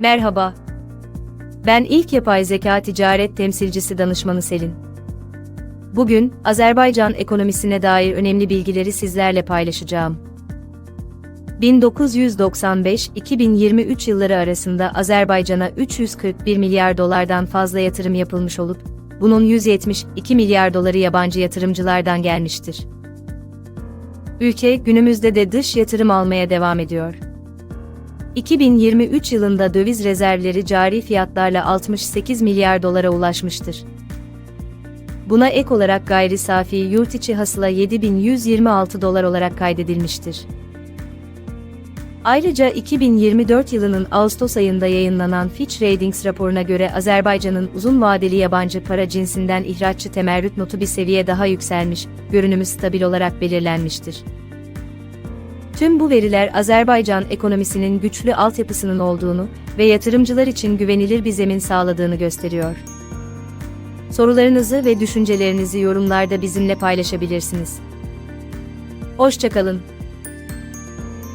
Merhaba. Ben ilk yapay zeka ticaret temsilcisi danışmanı Selin. Bugün Azerbaycan ekonomisine dair önemli bilgileri sizlerle paylaşacağım. 1995-2023 yılları arasında Azerbaycan'a 341 milyar dolardan fazla yatırım yapılmış olup, bunun 172 milyar doları yabancı yatırımcılardan gelmiştir. Ülke günümüzde de dış yatırım almaya devam ediyor. 2023 yılında döviz rezervleri cari fiyatlarla 68 milyar dolara ulaşmıştır. Buna ek olarak gayri safi yurt içi hasıla 7126 dolar olarak kaydedilmiştir. Ayrıca 2024 yılının Ağustos ayında yayınlanan Fitch Ratings raporuna göre Azerbaycan'ın uzun vadeli yabancı para cinsinden ihraççı temerrüt notu bir seviye daha yükselmiş, görünümü stabil olarak belirlenmiştir. Tüm bu veriler Azerbaycan ekonomisinin güçlü altyapısının olduğunu ve yatırımcılar için güvenilir bir zemin sağladığını gösteriyor. Sorularınızı ve düşüncelerinizi yorumlarda bizimle paylaşabilirsiniz. Hoşçakalın.